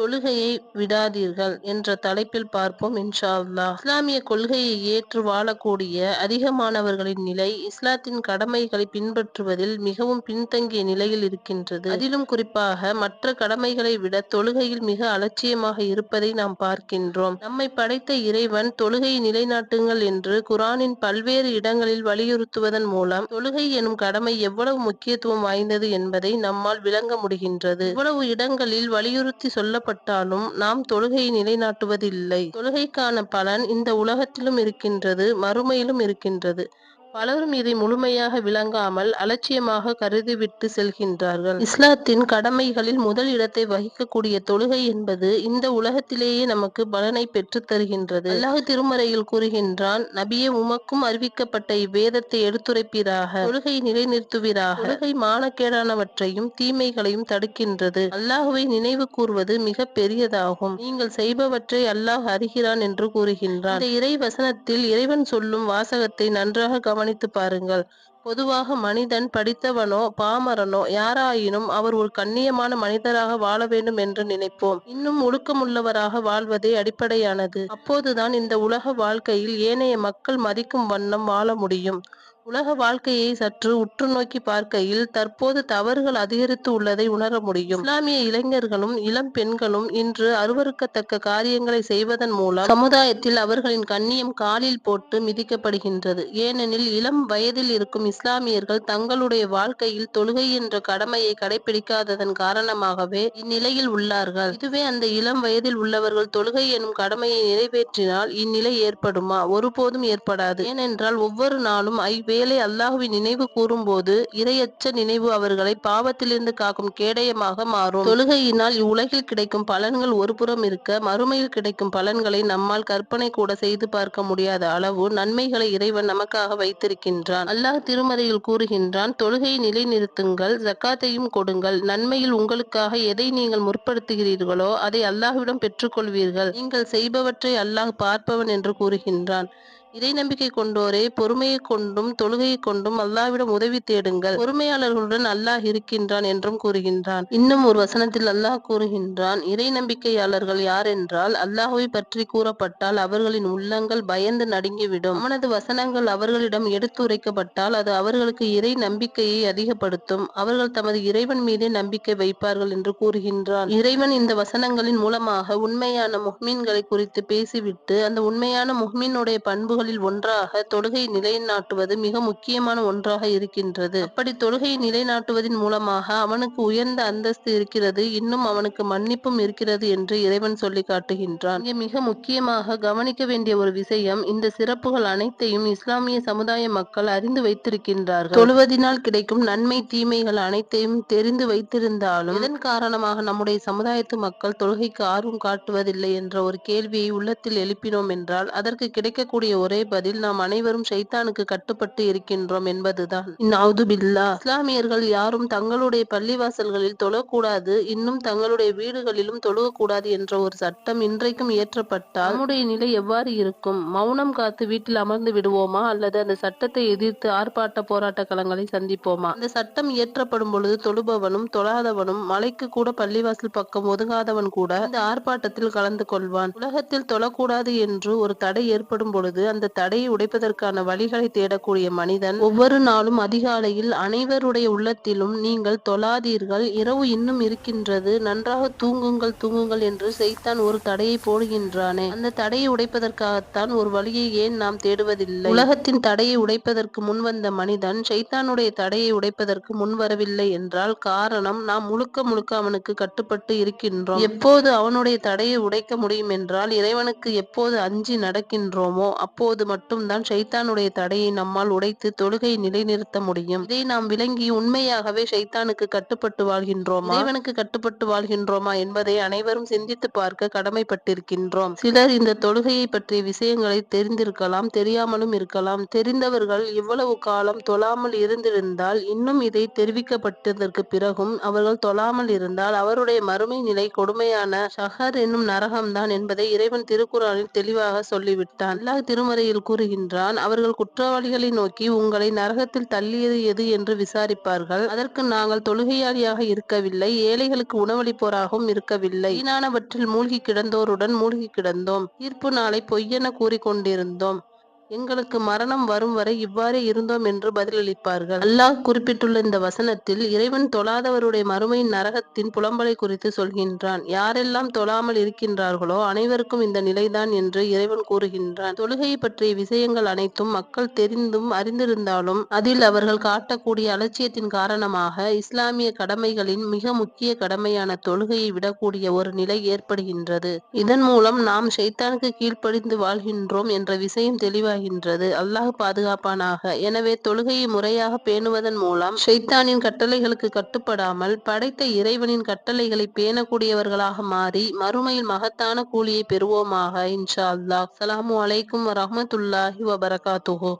தொழுகையை விடாதீர்கள் என்ற தலைப்பில் பார்ப்போம் இன்ஷா இஸ்லாமிய கொள்கையை ஏற்று வாழக்கூடிய அதிகமானவர்களின் நிலை இஸ்லாத்தின் கடமைகளை பின்பற்றுவதில் மிகவும் பின்தங்கிய நிலையில் இருக்கின்றது. அதிலும் குறிப்பாக மற்ற கடமைகளை விட தொழுகையில் மிக அலட்சியமாக இருப்பதை நாம் பார்க்கின்றோம். நம்மை படைத்த இறைவன் தொழுகையை நிலைநாட்டுங்கள் என்று குரானின் பல்வேறு இடங்களில் வலியுறுத்துவதன் மூலம் தொழுகை எனும் கடமை எவ்வளவு முக்கியத்துவம் வாய்ந்தது என்பதை நம்மால் விளங்க முடிகின்றது. இவ்வளவு இடங்களில் வலியுறுத்தி சொல்லப்பட்டாலும் நாம் தொழுகையை நிலைநாட்டுவதில்லை. தொழுகைக்கான பலன் இந்த உலகத்திலும் இருக்கின்றது மறுமையிலும் இருக்கின்றது. பலரும் இதை முழுமையாக விளங்காமல் அலட்சியமாக கருதிவிட்டு செல்கின்றார்கள். இஸ்லாத்தின் கடமைகளில் முதல் இடத்தை வகிக்கக்கூடிய தொழுகை என்பது இந்த உலகத்திலேயே நமக்கு பலனை பெற்றுத் தருகின்றது. அல்லாஹ் திருமறையில் கூறுகின்றான் நபியே உமக்கும் அறிவிக்கப்பட்ட இவ்வேதத்தை எடுத்துரைப்பீராக. தொழுகை நிலைநிறுத்துவீராக. தொழுகை மானக்கேடானவற்றையும் தீமைகளையும் தடுக்கின்றது. அல்லாஹுவை நினைவு கூறுவது மிக பெரியதாகும். நீங்கள் செய்பவற்றை அல்லாஹ் அறிகிறான் என்று கூறுகின்றான். இந்த இறை வசனத்தில் இறைவன் சொல்லும் வாசகத்தை நன்றாக கவனம் கவனித்து பாருங்கள். பொதுவாக மனிதன் படித்தவனோ பாமரனோ யாராயினும் அவர் ஒரு கண்ணியமான மனிதராக வாழ வேண்டும் என்று நினைப்போம். இன்னும் ஒழுக்கமுள்ளவராக வாழ்வதே அடிப்படையானது. அப்போதுதான் இந்த உலக வாழ்க்கையில் ஏனைய மக்கள் மதிக்கும் வண்ணம் வாழ முடியும். உலக வாழ்க்கையை சற்று உற்று நோக்கி பார்க்கையில் தற்போது தவறுகள் அதிகரித்து உள்ளதை உணர முடியும். இஸ்லாமிய இளைஞர்களும் இளம் பெண்களும் இன்று அருவருக்கத்தக்க காரியங்களை செய்வதன் மூலம் சமுதாயத்தில் அவர்களின் கண்ணியம் காலில் போட்டு மிதிக்கப்படுகின்றது. ஏனெனில் இளம் வயதில் இருக்கும் இஸ்லாமியர்கள் தங்களுடைய வாழ்க்கையில் தொழுகை என்ற கடமையை கடைபிடிக்காததன் காரணமாகவே இந்நிலையில் உள்ளார்கள். இதுவே அந்த இளம் வயதில் உள்ளவர்கள் தொழுகை எனும் கடமையை நிறைவேற்றினால் இந்நிலை ஏற்படுமா? ஒருபோதும் ஏற்படாது. ஏனென்றால் ஒவ்வொரு நாளும் செயலை அல்லாஹுவின் நினைவு கூறும்போது இரையற்ற நினைவு அவர்களை பாவத்திலிருந்து காக்கும் கேடயமாக மாறும். தொழுகையினால் இவ்வுலகில் கிடைக்கும் பலன்கள் ஒருபுறம் இருக்க மறுமையில் கிடைக்கும் பலன்களை நம்மால் கற்பனை கூட செய்து பார்க்க முடியாத அளவு நன்மைகளை இறைவன் நமக்காக வைத்திருக்கின்றான். அல்லாஹ் திருமறையில் கூறுகின்றான் தொழுகையை நிலைநிறுத்துங்கள் ஜக்காத்தையும் கொடுங்கள். நன்மையில் உங்களுக்காக எதை நீங்கள் முற்படுத்துகிறீர்களோ அதை அல்லாஹ்விடம் பெற்றுக்கொள்வீர்கள். நீங்கள் செய்பவற்றை அல்லாஹ் பார்ப்பவன் என்று கூறுகின்றான். இறை நம்பிக்கை கொண்டோரே பொறுமையை கொண்டும் தொழுகையை கொண்டும் அல்லாவிடம் உதவி தேடுங்கள். பொறுமையாளர்களுடன் அல்லாஹ் இருக்கின்றான் என்றும் கூறுகின்றான். இன்னும் ஒரு வசனத்தில் அல்லாஹ் கூறுகின்றான் இறை நம்பிக்கையாளர்கள் யார் என்றால் அல்லாஹுவை பற்றி கூறப்பட்டால் அவர்களின் உள்ளங்கள் பயந்து நடுங்கிவிடும். அவனது வசனங்கள் அவர்களிடம் எடுத்துரைக்கப்பட்டால் அது அவர்களுக்கு இறை நம்பிக்கையை அதிகப்படுத்தும். அவர்கள் தமது இறைவன் மீதே நம்பிக்கை வைப்பார்கள் என்று கூறுகின்றான். இறைவன் இந்த வசனங்களின் மூலமாக உண்மையான முஹ்மீன்களை குறித்து பேசிவிட்டு அந்த உண்மையான முஹ்மீனுடைய பண்புகளில் ஒன்றாக தொழுகை நிலைநாட்டுவது மிக முக்கியமான ஒன்றாக இருக்கின்றது. அப்படி தொழுகை நிலைநாட்டுவதன் மூலமாக அவனுக்கு உயர்ந்த அந்தஸ்து இருக்கிறது இன்னும் அவனுக்கு மன்னிப்பும் இருக்கிறது என்று இறைவன் சொல்லி காட்டுகின்றான். இங்கே மிக முக்கியமாக கவனிக்க வேண்டிய ஒரு விஷயம் இந்த சிறப்புகள் அனைத்தையும் இஸ்லாமிய சமுதாய மக்கள் அறிந்து வைத்திருக்கின்றார்கள். தொழுவதினால் கிடைக்கும் நன்மை தீமைகள் அனைத்தையும் தெரிந்து வைத்திருந்தாலும் இதன் காரணமாக நம்முடைய சமுதாயத்து மக்கள் தொழுகைக்கு ஆர்வம் காட்டுவதில்லை என்ற ஒரு கேள்வியை உள்ளத்தில் எழுப்பினோம் என்றால் அதற்கு கிடைக்கக்கூடிய ஒரு பதில் நாம் அனைவரும் ஷைத்தானுக்கு கட்டுப்பட்டு இருக்கின்றோம் என்பதுதான். இந்நாவது பில்லா. இஸ்லாமியர்கள் யாரும் தங்களுடைய பள்ளிவாசல்களில் தொழக்கூடாது இன்னும் தங்களுடைய வீடுகளிலும் தொழுகக்கூடாது என்ற ஒரு சட்டம் இன்றைக்கும் இயற்றப்பட்டால் நம்முடைய நிலை எவ்வாறு இருக்கும்? மௌனம் காத்து வீட்டில் அமர்ந்து விடுவோமா? அல்லது அந்த சட்டத்தை எதிர்த்து ஆர்ப்பாட்ட போராட்ட களங்களை சந்திப்போமா? அந்த சட்டம் இயற்றப்படும் பொழுது தொழுபவனும் தொழாதவனும் மலைக்கு கூட பள்ளிவாசல் பக்கம் ஒதுங்காதவன் கூட இந்த ஆர்ப்பாட்டத்தில் கலந்து கொள்வான். உலகத்தில் தொழக்கூடாது என்று ஒரு தடை ஏற்படும் பொழுது அந்த தடையை உடைப்பதற்கான வழிகளை தேடக்கூடிய மனிதன். ஒவ்வொரு நாளும் அதிகாலையில் அனைவருடைய உள்ளத்திலும் நீங்கள் தொழாதீர்கள். இரவு இன்னும் இருக்கின்றது. நன்றாக தூங்குங்கள் தூங்குங்கள் என்று செய்தான் ஒரு தடையை போடுகின்றானே. அந்த தடையை உடைப்பதற்காகத்தான் ஒரு வழியை ஏன் நாம் தேடுவதில்லை? உலகத்தின் தடையை உடைப்பதற்கு முன்வந்த மனிதன் ஷைத்தானுடைய தடையை உடைப்பதற்கு முன்வரவில்லை என்றால் காரணம் நாம் முழுக்க முழுக்க அவனுக்கு கட்டுப்பட்டு இருக்கின்றோம். எப்போது அவனுடைய தடையை உடைக்க முடியும் என்றால் இறைவனுக்கு எப்போது அஞ்சி நடக்கின்றோமோ அப்போது மட்டும்தான் ஷைத்தானுடைய தடையை நம்மால் உடைத்து தொழுகை நிலைநிறுத்த முடியும். இதை நாம் விளங்கி உண்மையாகவே ஷைத்தானுக்கு கட்டுப்பட்டு வாழ்கின்றோமா? இறைவனுக்கு கட்டுப்பட்டு வாழ்கின்றோமா என்பதை அனைவரும் சிந்தித்து பார்க்க கடமைப்பட்டிருக்கின்றோம். சிலர் இந்த தொழுகையை பற்றிய விஷயங்களை தெரிந்திருக்கலாம் தெரியாமலும் இருக்கலாம். தெரிந்தவர்கள் இவ்வளவு காலம் தொழாமல் இருந்திருந்தால் இன்னும் இதை தெரிவிக்கப்பட்டதற்கு பிறகும் அவர்கள் தொழாமல் இருந்தால் அவருடைய மறுமை நிலை கொடுமையான ஷஹர் என்னும் நரகம்தான் என்பதை இறைவன் திருக்குறளில் தெளிவாக சொல்லிவிட்டான். அல்லாஹ் திருமறை திருமறையில் கூறுகின்றான் அவர்கள் குற்றவாளிகளை நோக்கி உங்களை நரகத்தில் தள்ளியது எது என்று விசாரிப்பார்கள். அதற்கு நாங்கள் தொழுகையாளியாக இருக்கவில்லை ஏழைகளுக்கு உணவளிப்போராகவும் இருக்கவில்லை. வீணானவற்றில் மூழ்கி கிடந்தோருடன் மூழ்கி கிடந்தோம். தீர்ப்பு நாளை பொய்யென கூறிக்கொண்டிருந்தோம். எங்களுக்கு மரணம் வரும் வரை இவ்வாறே இருந்தோம் என்று பதிலளிப்பார்கள். அல்லாஹ் குறிப்பிட்டுள்ள இந்த வசனத்தில் இறைவன் தொழாதவருடைய மறுமையின் நரகத்தின் புலம்பலை குறித்து சொல்கின்றான். யாரெல்லாம் தொழாமல் இருக்கின்றார்களோ அனைவருக்கும் இந்த நிலைதான் என்று இறைவன் கூறுகின்றான். தொழுகை பற்றிய விஷயங்கள் அனைத்தும் மக்கள் தெரிந்தும் அறிந்திருந்தாலும் அதில் அவர்கள் காட்டக்கூடிய அலட்சியத்தின் காரணமாக இஸ்லாமிய கடமைகளின் மிக முக்கிய கடமையான தொழுகையை விடக்கூடிய ஒரு நிலை ஏற்படுகின்றது. இதன் மூலம் நாம் ஷைத்தானுக்கு கீழ்ப்படிந்து வாழ்கின்றோம் என்ற விஷயம் தெளிவாக உண்டாகின்றது அல்லாஹ் பாதுகாப்பானாக. எனவே தொழுகையை முறையாக பேணுவதன் மூலம் ஷைத்தானின் கட்டளைகளுக்கு கட்டுப்படாமல் படைத்த இறைவனின் கட்டளைகளை பேணக்கூடியவர்களாக மாறி மறுமையில் மகத்தான கூலியை பெறுவோமாக இன்ஷா அல்லாஹ். அஸ்ஸலாமு அலைக்கும் வரமத்துல்லாஹி வபரகாத்துஹோ.